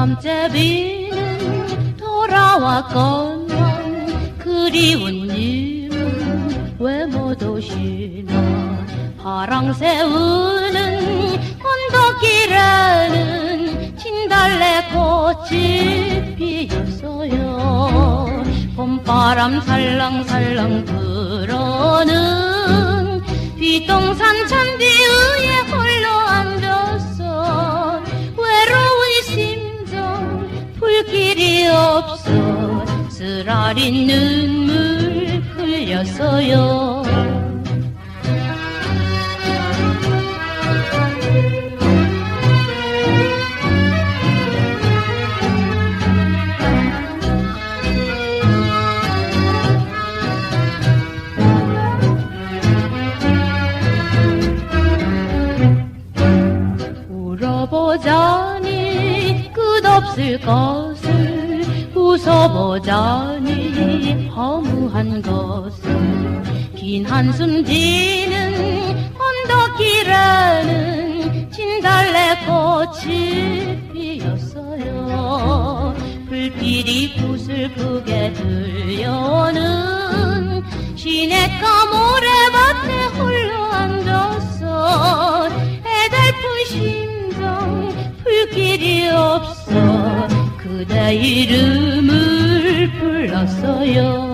밤제비는 돌아왔건만 그리운 님은 왜못 오시나 바람 세우는 언덕길에는 진달래 꽃이 피었어요. 봄바람 살랑살랑 불어는 뒷동산 쓰라린 눈물 흘렸어요. 울어보자니 끝없을 것을 웃어보자니 허무한 것은 긴 한숨 지는 언덕이라는 진달래꽃이 피었어요. 불길이 구슬프게 들려오는 시냇가 모래밭에 홀로 앉아서 애달픈 심 그대 이름을 불렀어요.